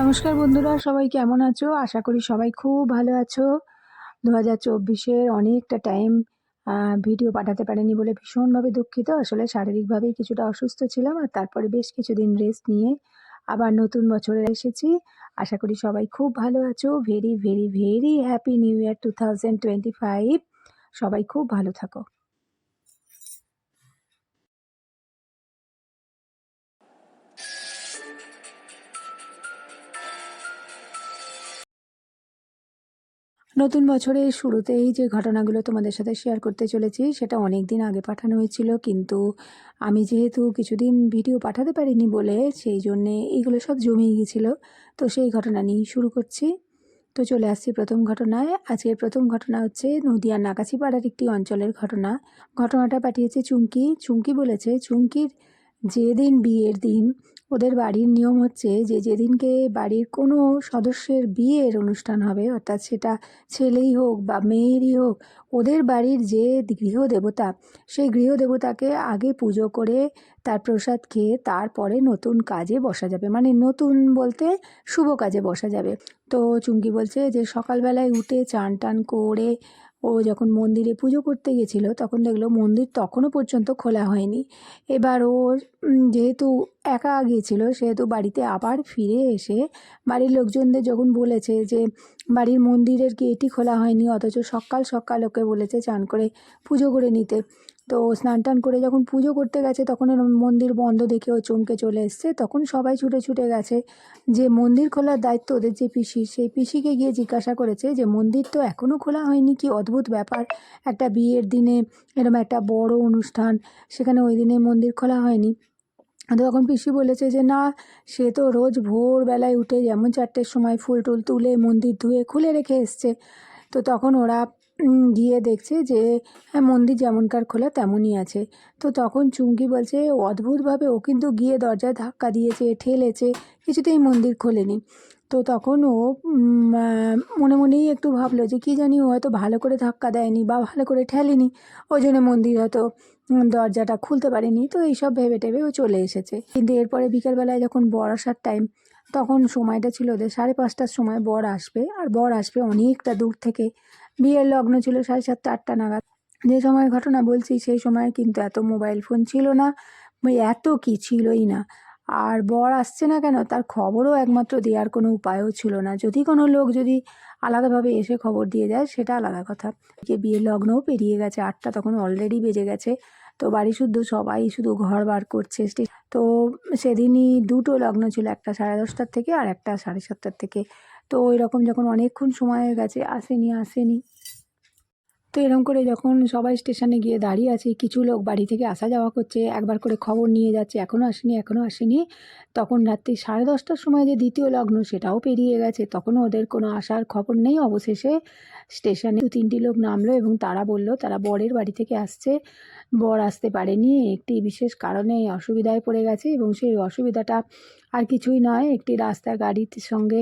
নমস্কার বন্ধুরা, সবাই কেমন আছো? আশা করি সবাই খুব ভালো আছো। দু হাজার চব্বিশের অনেকটা টাইম ভিডিও পাঠাতে পারেনি বলে ভীষণভাবে দুঃখিত। আসলে শারীরিকভাবেই কিছুটা অসুস্থ ছিলাম আর তারপরে বেশ কিছুদিন রেস্ট নিয়ে আবার নতুন বছরে এসেছি। আশা করি সবাই খুব ভালো আছো। Very very very happy new year two thousand twenty five সবাই খুব ভালো থাকো। নতুন বছরের শুরুতেই যে ঘটনাগুলো তোমাদের সাথে শেয়ার করতে চলেছি, সেটা অনেক দিন আগে পাঠানো হয়েছিল। কিন্তু আমি যেহেতু কিছুদিন ভিডিও পাঠাতে পারিনি বলে, সেই জন্যে এইগুলো সব জমেই গেছিল। তো সেই ঘটনা নিয়েই শুরু করছি। তো চলে আসছি প্রথম ঘটনায়। আজকের প্রথম ঘটনা হচ্ছে নদিয়ার নাকাছিপাড়ার একটি অঞ্চলের ঘটনা। ঘটনাটা পাঠিয়েছে চুমকি। চুমকি বলেছে, চুমকির যেদিন বিয়ের দিন ওদের বাড়ির নিয়ম হচ্ছে যে যেদিনকে বাড়ির কোনো সদস্যের বিয়ের অনুষ্ঠান হবে, অর্থাৎ সেটা ছেলেই হোক বা মেয়েরই হোক, ওদের বাড়ির যে গৃহদেবতা, সেই গৃহদেবতাকে আগে পুজো করে তার প্রসাদ খেয়ে তারপরে নতুন কাজে বসা যাবে। মানে নতুন বলতে শুভ কাজে বসা যাবে। তো চুমকি বলছে যে সকালবেলায় উঠে চান টান করে ও যখন মন্দিরে পুজো করতে গেছিল, তখন দেখল মন্দির তখনও পর্যন্ত খোলা হয়নি। এবার ওর যেহেতু একা গিয়েছিল, সেহেতু বাড়িতে আবার ফিরে এসে বাড়ির লোকজনদের যখন বলেছে যে, বাড়ির মন্দিরের গেটই খোলা হয়নি, অথচ সকাল সকাল ওকে বলেছে চান করে পুজো করে নিতে। তো স্নান টান করে যখন পুজো করতে গেছে, তখন মন্দির বন্ধ দেখে ও চমকে চলে এসছে। তখন সবাই ছুটে ছুটে গেছে যে মন্দির খোলার দায়িত্ব ওদের যে পিসি, সেই পিসিকে গিয়ে জিজ্ঞাসা করেছে যে, মন্দির তো এখনও খোলা হয়নি, কি অদ্ভুত ব্যাপার। একটা বিয়ের দিনে এরম একটা বড় অনুষ্ঠান, সেখানে ওই দিনে মন্দির খোলা হয়নি। তখন পিসি বলেছে যে, না, সে তো রোজ ভোরবেলায় উঠে যেমন চারটের সময় ফুল টুল তুলে মন্দির ধুয়ে খুলে রেখে এসছে। তো তখন ওরা গিয়ে দেখছে যে হ্যাঁ মন্দির যেমনকার খোলা তেমনই আছে। তো তখন চুমকি বলছে, অদ্ভুতভাবে ও কিন্তু গিয়ে দরজায় ধাক্কা দিয়েছে, ঠেলেছে, কিছুতেই মন্দির খোলেনি। তো তখন ও মনে মনেই একটু ভাবলো যে, কি জানি ও হয়তো ভালো করে ধাক্কা দেয়নি বা ভালো করে ঠেলেনি, ওই জন্য মন্দির হয়তো দরজাটা খুলতে পারেনি। তো এইসব ভেবে টেবে ও চলে এসেছে। কিন্তু এরপরে বিকেলবেলায় যখন বর আসার টাইম, তখন সময়টা ছিল ওদের সাড়ে পাঁচটার সময় বর আসবে, আর বর আসবে অনেকটা দূর থেকে। বিয়ের লগ্ন ছিল সাড়ে সাতটা, আটটা নাগাদ। যে সময় ঘটনা বলছি, সেই সময় কিন্তু এত মোবাইল ফোন ছিল না ওই এত কি ছিলই না। আর বর আসছে না কেন, তার খবরও একমাত্র দেওয়ার কোনো উপায়ও ছিল না। যদি কোনো লোক যদি আলাদাভাবে এসে খবর দিয়ে যায় সেটা আলাদা কথা। যে বিয়ের লগ্নও পেরিয়ে গেছে, আটটা তখন অলরেডি বেজে গেছে। তো বাড়ি শুদ্ধ সবাই শুধু ঘর বার করছে। তো সেদিনই দুটো লগ্ন ছিল, একটা সাড়ে দশটার থেকে আর একটা সাড়ে সাতটার থেকে। তো ওই রকম যখন অনেকক্ষণ সময় হয়ে গেছে, আসেনি আসেনি। তো এরকম করে যখন সবাই স্টেশনে গিয়ে দাঁড়িয়ে আছে, কিছু লোক বাড়ি থেকে আসা যাওয়া করছে, একবার করে খবর নিয়ে যাচ্ছে এখনও আসেনি এখনও আসেনি। তখন রাত্রি সাড়ে দশটার সময় যে দ্বিতীয় লগ্ন, সেটাও পেরিয়ে গেছে। তখনও ওদের কোনো আসার খবর নেই। অবশেষে স্টেশনে দু তিনটি লোক নামলো এবং তারা বলল, তারা বরের বাড়ি থেকে আসছে। বর আসতে পারেনি। একটি বিশেষ কারণে অসুবিধায় পড়ে গেছে এবং সেই অসুবিধাটা আর কিছুই নয়। একটি রাস্তা গাড়ির সঙ্গে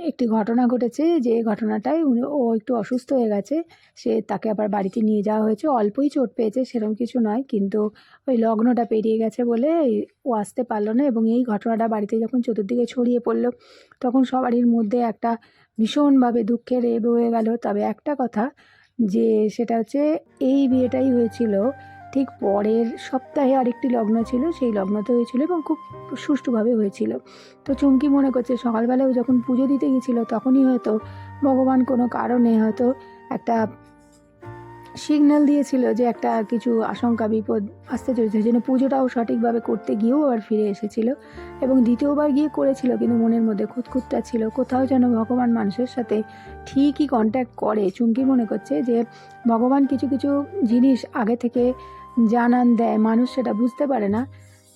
একটি ঘটনা ঘটেছে যে ঘটনাটায় উনি- ও একটু অসুস্থ হয়ে গেছে, সে তাকে আবার বাড়িতে নিয়ে যাওয়া হয়েছে। অল্পই চোট পেয়েছে, সেরকম কিছু নয়, কিন্তু ওই লগ্নটা পেরিয়ে গেছে বলে ও আসতে পারল না এবং এই ঘটনাটা বাড়িতে যখন চতুর্দিকে ছড়িয়ে পড়ল, তখন সবারই মধ্যে একটা ভীষণভাবে দুঃখের এ বয়ে গেল। তবে একটা কথা যে সেটা হচ্ছে, এই বিয়েটাই হয়েছিল ঠিক পরের সপ্তাহে আরেকটি লগ্ন ছিল, সেই লগ্নতে হয়েছিল এবং খুব সুষ্ঠুভাবে হয়েছিল। তো চুমকি মনে করছে, সকালবেলায় যখন পুজো দিতে গেছিল তখনই হয়তো ভগবান কোনো কারণে হয়তো একটা সিগন্যাল দিয়েছিল যে একটা কিছু আশঙ্কা, বিপদ আসতে চলেছে। জন্য পুজোটাও সঠিকভাবে করতে গিয়েও আবার ফিরে এসেছিল এবং দ্বিতীয়বার গিয়ে করেছিল, কিন্তু মনের মধ্যে খুঁতখুতটা ছিল। কোথাও যেন ভগবান মানুষের সাথে ঠিকই কন্ট্যাক্ট করে। চুমকি মনে করছে যে ভগবান কিছু কিছু জিনিস আগে থেকে জানান দেয়। মানুষ সেটা বুঝতে পারে না।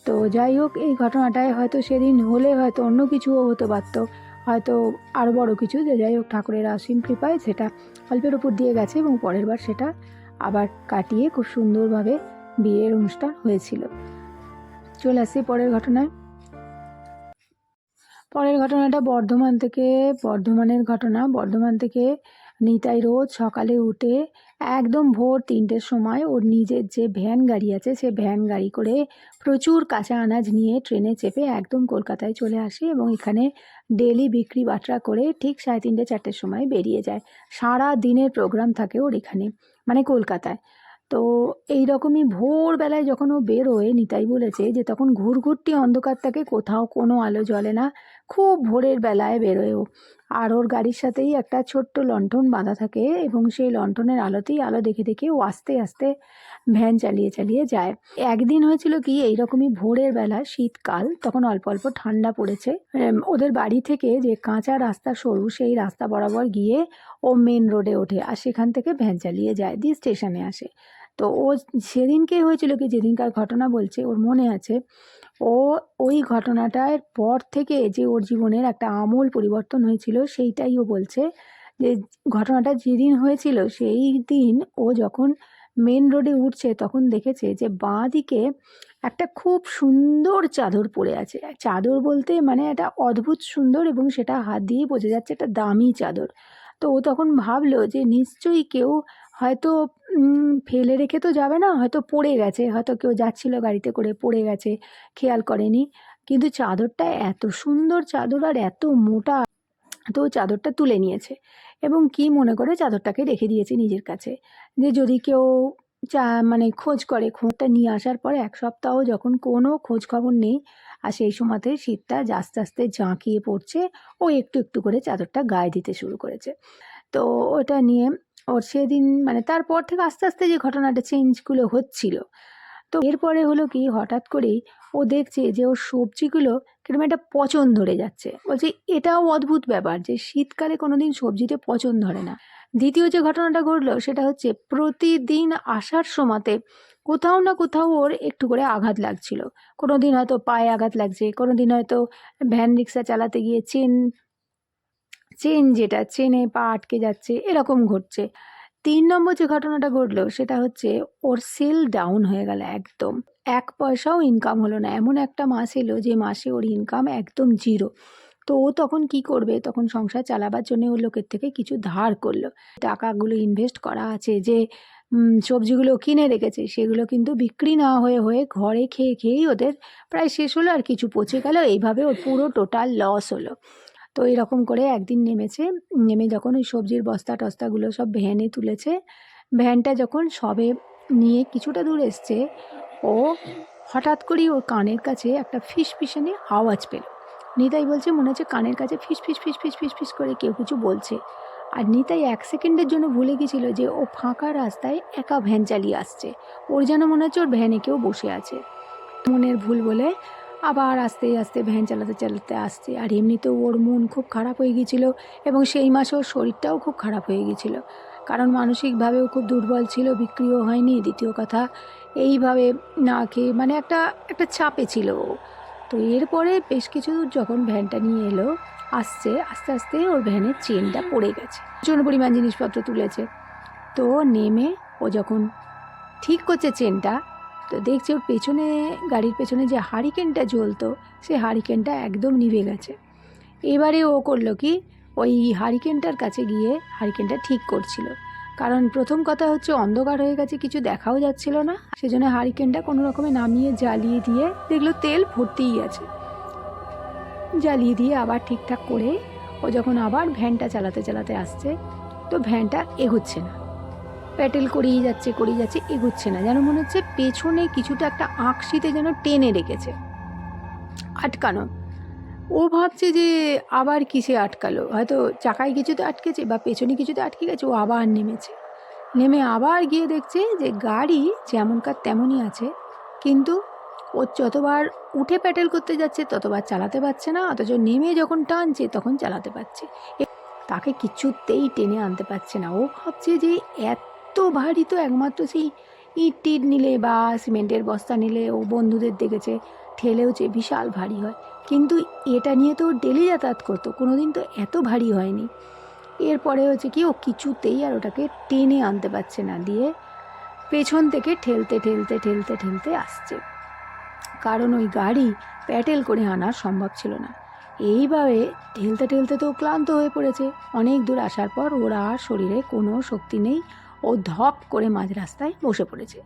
তো যাই হোক, এই ঘটনাটায় হয়তো সেদিন হলে হয়তো অন্য কিছুও হতে পারতো। হয়তো আরও বড় কিছু যে যাই হোক, ঠাকুরের অসীম কৃপায় সেটা অল্পের উপর দিয়ে গেছে এবং পরের বার সেটা আবার কাটিয়ে খুব সুন্দরভাবে বিয়ের অনুষ্ঠান হয়েছিল। চলে আসি পরের ঘটনায়। পরের ঘটনাটা বর্ধমান থেকে, বর্ধমানের ঘটনা। বর্ধমান থেকে নিতাই রোজ সকালে উঠে একদম ভোর তিনটের সময় ওর নিজের যে ভ্যান গাড়ি আছে, সে ভ্যান গাড়ি করে প্রচুর কাঁচা আনাজ নিয়ে ট্রেনে চেপে একদম কলকাতায় চলে আসে এবং এখানে ডেলি বিক্রি বাটরা করে ঠিক সাড়ে তিনটে, চারটের সময় বেরিয়ে যায়। সারা দিনের প্রোগ্রাম থাকে ওর এখানে মানে কলকাতায়। তো এই রকমই ভোরবেলায় যখন ও বেরোয়, নিতাই বলেছে যে তখন ঘুরঘুরটি অন্ধকার থাকে কোথাও কোনো আলো জ্বলে না, খুব ভোরের বেলায় বেরোয় ও। আর ওর গাড়ির সাথেই একটা ছোট্ট লণ্ঠন বাঁধা থাকে এবং সেই লণ্ঠনের আলোতেই আলো দেখে দেখে ও আস্তে আস্তে ভ্যান চালিয়ে চালিয়ে যায়। একদিন হয়েছিল কি, এইরকমই ভোরের বেলা শীতকাল, তখন অল্প অল্প ঠান্ডা পড়েছে। ওদের বাড়ি থেকে যে কাঁচা রাস্তা সরু, সেই রাস্তা বরাবর গিয়ে ও মেন রোডে ওঠে আর সেখান থেকে ভ্যান চালিয়ে যায়, দিয়ে স্টেশনে আসে। তো ও সেদিনকে হয়েছিল কি? যেদিনকার ঘটনা বলছে, ওর মনে আছে। ও ওই ঘটনাটার পর থেকে যে ওর জীবনের একটা আমূল পরিবর্তন হয়েছিল, সেইটাই ও বলছে যে ঘটনাটা যেদিন হয়েছিল, সেই দিন ও যখন মেন রোডে উঠছে, তখন দেখেছে যে বাঁ দিকে একটা খুব সুন্দর চাদর পড়ে আছে। চাদর বলতে মানে একটা অদ্ভুত সুন্দর এবং সেটা হাত দিয়ে বোঝা যাচ্ছে একটা দামি চাদর। তো ও তখন ভাবলো যে নিশ্চয়ই কেউ হয়তো ফেলে রেখে তো যাবে না, হয়তো পড়ে গেছে, হয়তো কেউ যাচ্ছিল গাড়িতে করে পড়ে গেছে, খেয়াল করেনি। কিন্তু চাদরটা এত সুন্দর চাদর আর এত মোটা, তো চাদরটা তুলে নিয়েছে। এবং কি মনে করে চাদরটাকে রেখে দিয়েছে নিজের কাছে। যে যদি কেউ চা মানে খোঁজ করে, খোঁজটা নিয়ে আসার পরে এক সপ্তাহ যখন কোনো খোঁজ খবর নেই, আর সেই সময়তে শীতটা আস্তে আস্তে ঝাঁকিয়ে পড়ছে, ও একটু একটু করে চাদরটা গায়ে দিতে শুরু করেছে। তো ওটা নিয়ে ওর সেদিন মানে তারপর থেকে আস্তে আস্তে যে ঘটনাটা চেঞ্জগুলো হচ্ছিল। তো এরপরে হলো কি, হঠাৎ করেই ও দেখছে যে ওর সবজিগুলো কীরকম একটা পচন ধরে যাচ্ছে। বলছে, এটাও অদ্ভুত ব্যাপার যে শীতকালে কোনো দিন সবজিতে পচন ধরে না। দ্বিতীয় যে ঘটনাটা ঘটলো, সেটা হচ্ছে প্রতিদিন আসার সময়তে কোথাও না কোথাও ওর একটু করে আঘাত লাগছিল। কোনো দিন হয়তো পায়ে আঘাত লাগছে কোনো দিন হয়তো ভ্যান রিক্সা চালাতে গিয়ে চেন চেন যেটা, চেনে পা আটকে যাচ্ছে, এরকম ঘটছে। তিন নম্বর যে ঘটনাটা ঘটলো, সেটা হচ্ছে ওর সেল ডাউন হয়ে গেল একদম। এক পয়সাও ইনকাম হলো না। এমন একটা মাস এলো যে মাসে ওর ইনকাম একদম জিরো তো ও তখন কি করবে? তখন সংসার চালাবার জন্য ও লোকের থেকে কিছু ধার করল। টাকাগুলো ইনভেস্ট করা আছে যে সবজিগুলো কিনে রেখেছে, সেগুলো কিন্তু বিক্রি না হয়ে হয়ে ঘরে খেয়ে খেয়েই ওদের প্রায় শেষ হলো আর কিছু পচে গেল। এইভাবে ওর পুরো টোটাল লস হলো। তো এরকম করে একদিন নেমেছে, নেমে যখন ওই সবজির বস্তা টস্তাগুলো সব ভ্যানে তুলেছে, ভ্যানটা যখন সবে নিয়ে কিছুটা দূর এসছে, ও হঠাৎ করেই ওর কানের কাছে একটা ফিস ফিসানি আওয়াজ পেল। নিতাই বলছে, মনে হচ্ছে কানের কাছে ফিস ফিস ফিস ফিস ফিস ফিস করে কেউ কিছু বলছে। আর নিতাই এক সেকেন্ডের জন্য ভুলে গেছিল যে ও ফাঁকা রাস্তায় একা ভ্যান চালিয়ে আসছে। ওর যেন মনে হচ্ছে ওর ভ্যানে কেউ বসে আছে। মনের ভুল বলে আবার আস্তে আস্তে ভ্যান চালাতে চালাতে আসছে। আর এমনিতেও ওর মন খুব খারাপ হয়ে গিয়েছিল এবং সেই মাসে ওর শরীরটাও খুব খারাপ হয়ে গিয়েছিল। কারণ মানসিকভাবেও খুব দুর্বল ছিল, বিক্রিও হয়নি, দ্বিতীয় কথা। এইভাবে না খেয়ে মানে একটা একটা চাপে ছিল তো এরপরে বেশ কিছু দূর যখন ভ্যানটা নিয়ে এলো, আসছে, আস্তে আস্তে ওর ভ্যানের চেনটা পড়ে গেছে। প্রচুর পরিমাণ জিনিসপত্র তুলেছে। তো নেমে ও যখন ঠিক করছে চেনটা তো দেখছে ওর পেছনে, গাড়ির পেছনে যে হারিকেনটা জ্বলতো, সে হারিকেনটা একদম নিভে গেছে। এবারে ও করল কি, ওই হারিকেনটার কাছে গিয়ে হারিকেনটা ঠিক করছিল। কারণ প্রথম কথা হচ্ছে অন্ধকার হয়ে গেছে, কিছু দেখাও যাচ্ছিল না। সেজন্য হারিকেনটা কোনো রকমে নামিয়ে জ্বালিয়ে দিয়ে দেখল তেল ভর্তিই আছে। জ্বালিয়ে দিয়ে আবার ঠিকঠাক করে ও যখন আবার ভ্যানটা চালাতে চালাতে আসছে, তো ভ্যানটা এগোচ্ছে না। প্যাটেল করেই যাচ্ছে করেই যাচ্ছে, এগোচ্ছে না। যেন মনে হচ্ছে পেছনে কিছুটা একটা আঁকশিতে যেন টেনে রেখেছে। আটকানো। ও ভাবছে যে আবার কিসে আটকালো? হয়তো চাকায় কিছুতে আটকেছে বা পেছনে কিছুতে আটকে গেছে, ও আবার নেমেছে। নেমে আবার গিয়ে দেখছে যে গাড়ি যেমনকার তেমনই আছে, কিন্তু ও যতবার উঠে প্যাটেল করতে যাচ্ছে, ততবার চালাতে পারছে না, অথচ নেমে যখন টানছে, তখন চালাতে পারছে। তাকে কিছুতেই টেনে আনতে পারছে না। ও ভাবছে যে এত ভারী তো একমাত্র সেই ইট টিট নিলে বা সিমেন্টের বস্তা নিলে ও বন্ধুদের দেখেছে, ঠেলেওছে, বিশাল ভারী হয়। কিন্তু এটা নিয়ে তো ও ডেলি যাতায়াত করতো, কোনোদিন তো এত ভারী হয়নি। এরপরে হচ্ছে কি, ও কিছুতেই আর ওটাকে টেনে আনতে পারছে না, দিয়ে পেছন থেকে ঠেলতে ঠেলতে ঠেলতে ঠেলতে আসছে। কারণ ওই গাড়ি প্যাটেল করে আনা সম্ভব ছিল না। এইভাবে ঠেলতে ঠেলতে তো ক্লান্ত হয়ে পড়েছে। অনেক দূর আসার পর ওর আর শরীরে কোনো শক্তি নেই। ও ধপ করে মাঝ রাস্তায় বসে পড়েছে।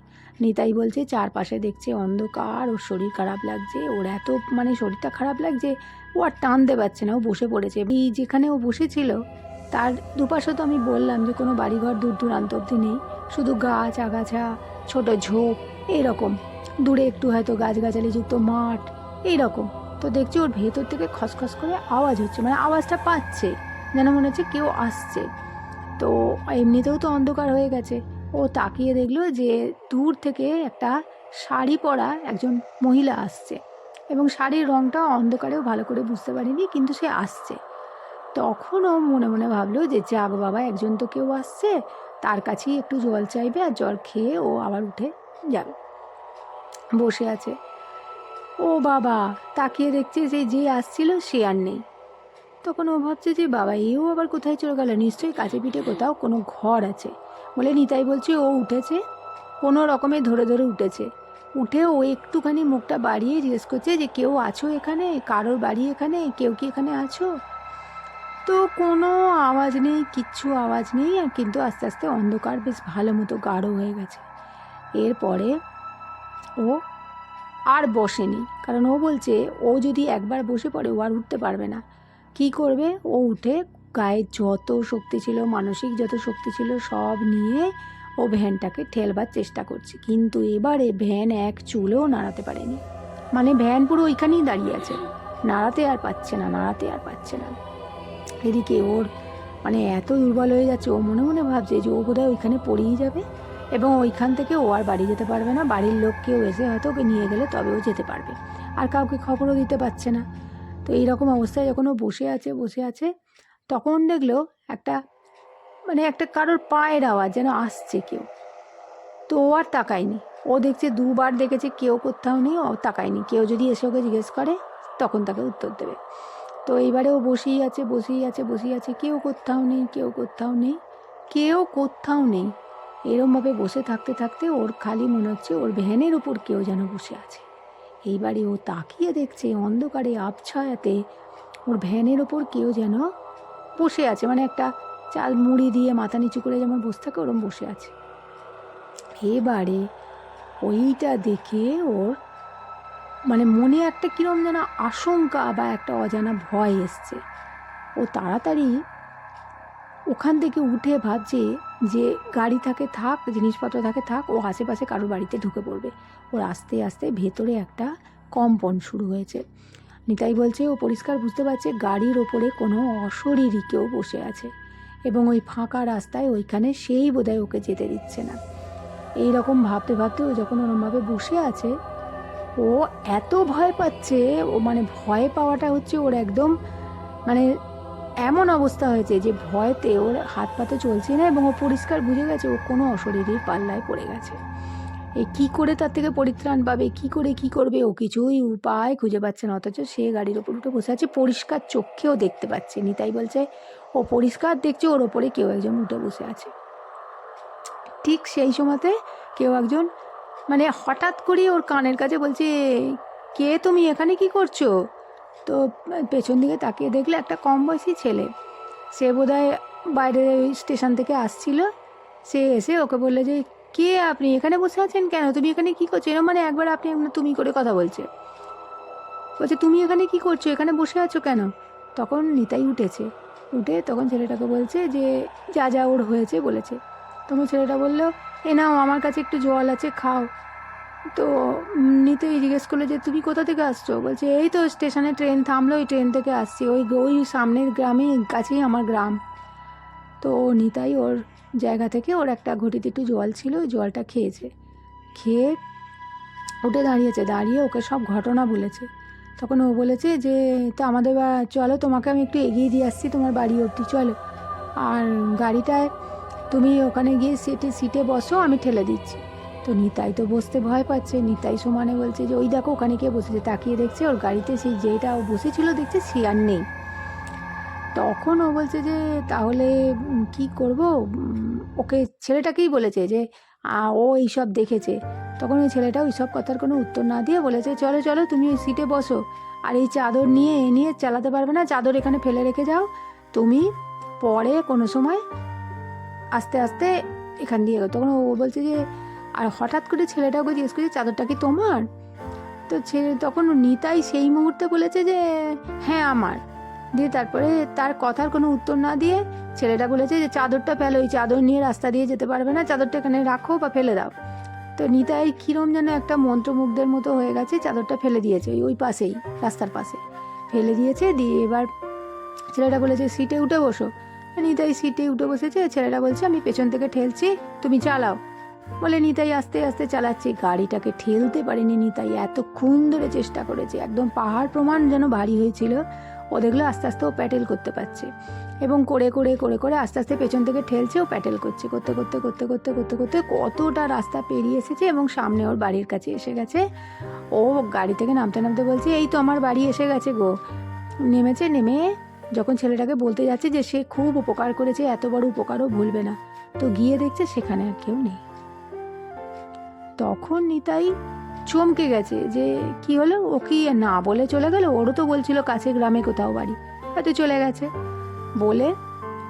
নিতাই বলছে, চারপাশে দেখছে অন্ধকার, ওর শরীর খারাপ লাগছে, ওর এত মানে শরীরটা খারাপ লাগছে, ও আর টানতে পারছে না, ও বসে পড়েছে। এই যেখানে ও বসেছিল, তার দুপাশে তো আমি বললাম যে, কোনো বাড়িঘর দূর দূরান্ত অবধি নেই। শুধু গাছ, আগাছা, ছোট ঝোপ এইরকম দূরে একটু হয়তো গাছগাছালি যুক্ত মাঠ এইরকম তো দেখছি ওর ভেতর থেকে খসখস করে আওয়াজ হচ্ছে মানে আওয়াজটা পাচ্ছে, যেন মনে হচ্ছে কেউ আসছে। তো এমনিতেও তো অন্ধকার হয়ে গেছে। ও তাকিয়ে দেখল যে দূর থেকে একটা শাড়ি পরা একজন মহিলা আসছে এবং শাড়ির রঙটা অন্ধকারেও ভালো করে বুঝতে পারিনি, কিন্তু সে আসছে। তখন ও মনে মনে ভাবলো যে যাক বাবা, একজন তো কেউ আসছে, তার কাছেই একটু জল চাইবে আর জল খেয়ে ও আবার উঠে যাবে। বসে আছে। ও বাবা, তাকিয়ে দেখছে যে যে আসছিল সে আর নেই। তখন ও ভাবছে যে, বাবা, এও আবার কোথায় চলে গেল? নিশ্চয়ই কাছে পিঠে কোথাও কোনো ঘর আছে। বলে নিতাই বলছে, ও উঠেছে? কোনো রকমে ধরে ধরে উঠেছে। উঠে ও একটুখানি মুখটা বাড়িয়ে জিজ্ঞেস করছে যে, কেউ আছো এখানে? কারোর বাড়ি এখানে? কেউ কি এখানে আছো? তো কোনো আওয়াজ নেই, কিচ্ছু আওয়াজ নেই, আর কিন্তু আস্তে আস্তে অন্ধকার বেশ ভালো মতো গাঢ় হয়ে গেছে। এরপরে ও আর বসেনি। কারণ ও বলছে, ও যদি একবার বসে পড়ে, ও আর উঠতে পারবে না। কি করবে? ও উঠে গায়ে যত শক্তি ছিল, মানসিক যত শক্তি ছিল, সব নিয়ে ও ভ্যানটাকে ঠেলবার চেষ্টা করছে। কিন্তু এবারে ভ্যান এক চুলেও নাড়াতে পারেনি। মানে ভ্যান পুরো ওইখানেই দাঁড়িয়ে আছে। নাড়াতে আর পাচ্ছে না, নাড়াতে আর পাচ্ছে না। এদিকে ওর মানে এত দুর্বল হয়ে যাচ্ছে, ও মনে মনে ভাবছে যে ও বোধহয় ওইখানে পড়েই যাবে এবং ওইখান থেকে ও আর বাড়ি যেতে পারবে না। বাড়ির লোক কেউ এসে হয়তো ওকে নিয়ে গেলে তবে ও যেতে পারবে। আর কাউকে খবরও দিতে পারছে না। তো এইরকম অবস্থায় যখন ও বসে আছে বসে আছে, তখন দেখল একটা মানে একটা কারোর পায়ের আওয়াজ যেন আসছে কেউ। তো ও আর তাকায়নি। ও দেখছে দুবার দেখেছে কেউ কোথাও নেই, ও তাকায়নি। কেউ যদি এসে ওকে জিজ্ঞেস করে, তখন তাকে উত্তর দেবে। তো এইবারে ও বসেই আছে বসেই আছে বসেই আছে। কেউ কোথাও নেই, কেউ কোথাও নেই, কেউ কোথাও নেই। এরমভাবে বসে থাকতে থাকতে ওর খালি মনে হচ্ছে, ওর ভ্যানের উপর কেউ যেন বসে আছে। এইবারে ও তাকিয়ে দেখছে অন্ধকারে আবছায়াতে। ওর ভ্যানের ওপর কেউ যেন বসে আছে মানে একটা চাল মুড়ি দিয়ে মাথা নিচু করে যেমন বসে থাকে, ওরম বসে আছে। এবারে ওইটা দেখে ওর মানে মনে একটা কীরকম যেন আশঙ্কা বা একটা অজানা ভয় এসছে। ও তাড়াতাড়ি ওখান থেকে উঠে ভাবছে যে গাড়ি থাকে, থাক, জিনিসপত্র থাকে, থাক, ও আশেপাশে কারোর বাড়িতে ঢুকে পড়বে। ওর আস্তে আস্তে ভেতরে একটা কম্পন শুরু হয়েছে। নিতাই বলছে, ও পরিষ্কার বুঝতে পারছে গাড়ির ওপরে কোনো অশরীরই কেউ বসে আছে এবং ওই ফাঁকা রাস্তায় ওইখানে সেই বোধহয় ওকে যেতে দিচ্ছে না। এই রকম ভাবতে ভাবতে ও যখন ওরমভাবে বসে আছে, ও এত ভয় পাচ্ছে, ও মানে ভয় পাওয়াটা হচ্ছে ওর একদম মানে এমন অবস্থা হয়েছে যে ভয়তে ওর হাত পাতে চলছে না এবং ও পরিষ্কার বুঝে গেছে ও কোনো অশরীরীর পাল্লায় পড়ে গেছে। এই কী করে তার থেকে পরিত্রাণ পাবে? কি করে কি করবে? ও কিছুই উপায় খুঁজে পাচ্ছে না, অথচ সে গাড়ির ওপর উঠে বসে আছে, পরিষ্কার চোখেও দেখতে পাচ্ছে নিতাই বলছে, ও পরিষ্কার দেখছে, ওর ওপরে কেউ একজন উঠে বসে আছে। ঠিক সেই সময়তে কেউ একজন মানে হঠাৎ করে ওর কানের কাছে বলছে, কে তুমি? এখানে কি করছ? তো পেছন দিকে তাকিয়ে দেখলে একটা কম বয়সী ছেলে। সে বোধহয় বাইরে স্টেশন থেকে আসছিল। সে এসে ওকে বললে যে, কে আপনি? এখানে বসে আছেন কেন? তুমি এখানে কি করছ? এরকম মানে একবার আপনি তুমি করে কথা বলছে। বলছে, তুমি এখানে কি করছ? এখানে বসে আছো কেন? তখন নিতাই উঠেছে। উঠে তখন ছেলেটাকে বলছে যে, যা যা, ওর হয়েছে, বলেছে। তখন ছেলেটা বলল, এ নাও, আমার কাছে একটু জল আছে, খাও। তো নিতেই জিজ্ঞেস করল যে, তুমি কোথা থেকে আসছো? বলছে, এই তো স্টেশনে ট্রেন থামলো, ওই ট্রেন থেকে আসছি। ওই ওই সামনের গ্রামে কাছেই আমার গ্রাম। তো নিতাই ওর জায়গা থেকে ওর একটা ঘটিতে একটু জল ছিল, ওই জলটা খেয়েছে। খেয়ে উঠে দাঁড়িয়েছে, দাঁড়িয়ে ওকে সব ঘটনা বলেছে। তখন ও বলেছে যে, তো আমাদের বা- চলো তোমাকে আমি একটু এগিয়ে দিয়ে আসছি, তোমার বাড়ি অবধি, চলো। আর গাড়িটায় তুমি ওখানে গিয়ে সিটে সিটে বসো, আমি ঠেলে দিচ্ছি। তো নিতাই তো বসতে ভয় পাচ্ছে। নিতাই সমানে বলছে যে, ওই দেখো ওখানে কে বসেছে? তাকিয়ে দেখছে ওর গাড়িতে সেই যেটা ও বসেছিল দেখছে সে আর নেই। তখন ও বলছে যে, তাহলে কি করব? ওকে ছেলেটাকেই বলেছে যে ও এইসব দেখেছে। তখন ওই ছেলেটা ওই সব কথার কোনো উত্তর না দিয়ে বলেছে, চলো চলো, তুমি ওই সিটে বসো। আর এই চাদর নিয়ে এ নিয়ে চালাতে পারবে না। চাদর এখানে ফেলে রেখে যাও। তুমি পরে কোনো সময় আস্তে আস্তে এখান দিয়ে। তখন ও বলছে যে আর হঠাৎ করে ছেলেটা ওকে জিজ্ঞেস করছে চাদরটা কি তোমার? তো ছেলে তখন নিতাই সেই মুহূর্তে বলেছে যে হ্যাঁ আমার। দিয়ে তারপরে তার কথার কোনো উত্তর না দিয়ে ছেলেটা বলেছে যে, চাদরটা ফেলো ওই চাদর নিয়ে রাস্তা দিয়ে যেতে পারবে না। চাদরটা এখানে রাখো বা ফেলে দাও। তো নিতাই কিরম যেন একটা মন্ত্রমুগ্ধের মতো হয়ে গেছে, চাদরটা ফেলে দিয়েছে, ওই পাশেই, রাস্তার পাশে। ফেলে দিয়েছে, দিয়ে এবার ছেলেটা বলেছে, সিটে উঠে বসো। নিতাই সিটে উঠে বসেছে, ছেলেটা বলছে, আমি পেছন থেকে ঠেলছি, তুমি চালাও। বলে নিতাই আস্তে আস্তে চালাচ্ছে। গাড়িটাকে ঠেলতে পারেনি নিতাই। এতক্ষণ ধরে চেষ্টা করেছে। একদম পাহাড় প্রমাণ যেন ভারী হয়েছিল। ও দেখল আস্তে আস্তে ও প্যাটেল করতে পারছে। এবং করে করে করে করে আস্তে আস্তে পেছন থেকে ঠেলছে, ও প্যাটেল করছে। করতে করতে করতে করতে করতে করতে কতটা রাস্তা পেরিয়ে এসেছে এবং সামনে ওর বাড়ির কাছে এসে গেছে। ও গাড়ি থেকে নামতে নামতে বলছে, এই তো আমার বাড়ি এসে গেছে গো। নেমেছে, নেমে যখন ছেলেটাকে বলতে যাচ্ছে যে সে খুব উপকার করেছে, এত বড় উপকারও ভুলবে না। তো গিয়ে দেখছে সেখানে আর কেউ নেই। তখন নিতাই চমকে গেছে যে, কি হলো? ও কি না বলে চলে গেল? ওরও তো বলছিল কাছে গ্রামে কোথাও বাড়ি। হয়তো চলে গেছে। বলে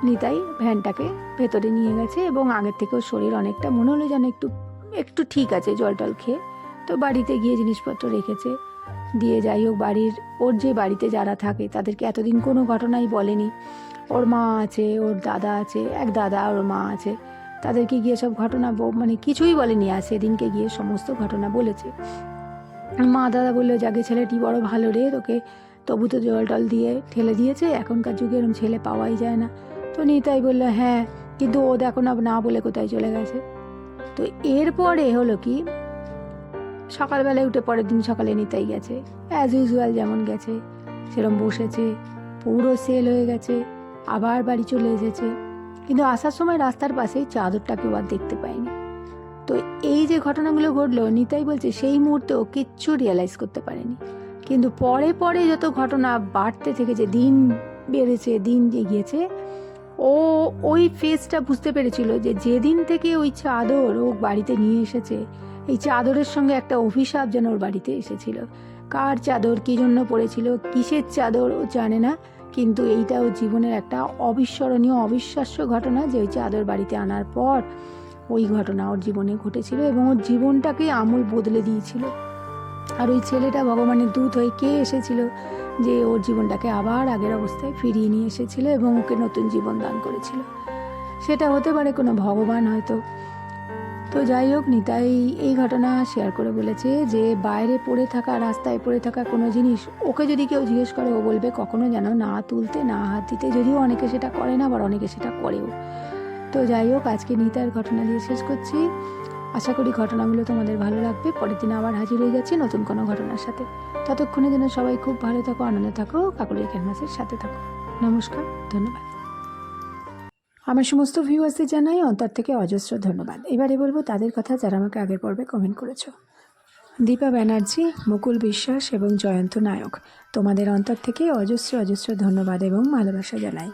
নিতাই ভ্যানটাকে ভেতরে নিয়ে গেছে এবং আগের থেকে ওর শরীর অনেকটা মনে হলো যেন একটু একটু ঠিক আছে জল টল খেয়ে। তো বাড়িতে গিয়ে জিনিসপত্র রেখেছে। দিয়ে যাই হোক, বাড়ির, ওর যে বাড়িতে যারা থাকে তাদেরকে এতদিন কোনো ঘটনাই বলেনি। ওর মা আছে, ওর দাদা আছে, এক দাদা ওর মা আছে। তাদেরকে গিয়ে সব ঘটনা মানে কিছুই বলেনি আর সেদিনকে গিয়ে সমস্ত ঘটনা বলেছে। মা দাদা বলল যাকে ছেলেটি বড় ভালো রে, তোকে তবু তো জল টল দিয়ে ঠেলে দিয়েছে, এখনকার যুগে এরকম ছেলে পাওয়াই যায় না। তো নিতাই বলল হ্যাঁ কিন্তু ও দেখো না না বলে কোথায় চলে গেছে। তো এরপরে হলো কি, সকালবেলায় উঠে পরের দিন সকালে নিতাই গেছে। অ্যাজ ইউজুয়াল যেমন গেছে সেরকম বসেছে, পুরো সেল হয়ে গেছে, আবার বাড়ি চলে এসেছে। কিন্তু আসার সময় রাস্তার পাশেই চাদরটাকেও আর দেখতে পায়নি তো এই যে ঘটনাগুলো ঘটলো, নিতাই বলছে সেই মুহূর্তে ও কিচ্ছু রিয়েলাইজ করতে পারেনি। কিন্তু পরে পরে যত ঘটনা বাড়তে থেকেছে, দিন বেড়েছে, দিন এগিয়েছে, ও ওই ফেসটা বুঝতে পেরেছিল যে যেদিন থেকে ওই চাদর ও বাড়িতে নিয়ে এসেছে, এই চাদরের সঙ্গে একটা অভিশাপ যেন ওর বাড়িতে এসেছিল। কার চাদর, কী জন্য পড়েছিল, কিসের চাদর ও জানে না। কিন্তু এইটা ওর জীবনের একটা অবিস্মরণীয়, অবিশ্বাস্য ঘটনা যে ওই চাদর বাড়িতে আনার পর ওই ঘটনা ওর জীবনে ঘটেছিল এবং ওর জীবনটাকে আমূল বদলে দিয়েছিল। আর ওই ছেলেটা ভগবানের দূত হয়ে কে এসেছিল যে ওর জীবনটাকে আবার আগের অবস্থায় ফিরিয়ে নিয়ে এসেছিল এবং ওকে নতুন জীবন দান করেছিল? সেটা হতে পারে কোনো ভগবান হয়তো তো যাই হোক, নিতাই এই ঘটনা শেয়ার করে বলেছে যে, বাইরে পড়ে থাকা, রাস্তায় পড়ে থাকা কোনো জিনিস, ওকে যদি কেউ জিজ্ঞেস করে, ও বলবে, কখনো যেন না তুলতে, না হাত দিতে যদিও অনেকে সেটা করে না, আবার অনেকে সেটা করেও। তো যাই হোক, আজকে নিতাইয়ের ঘটনা দিয়ে শেষ করছি। আশা করি ঘটনাগুলো তোমাদের ভালো লাগবে। পরের দিন আবার হাজির হয়ে যাচ্ছি নতুন কোনো ঘটনার সাথে। ততক্ষণে যেন সবাই খুব ভালো থাকো, আনন্দে থাকো কাকুলির ক্যানভাসের সাথে থাকো। নমস্কার, ধন্যবাদ। আমার সমস্ত ভিউয়ার্সদের জানাই অন্তর থেকে অজস্র ধন্যবাদ। এবারে বলব তাদের কথা যারা আমাকে আগের পর্বে কমেন্ট করেছ। দীপা ব্যানার্জি, মুকুল বিশ্বাস এবং জয়ন্ত নায়ক, তোমাদের অন্তর থেকে অজস্র অজস্র ধন্যবাদ এবং ভালোবাসা জানাই।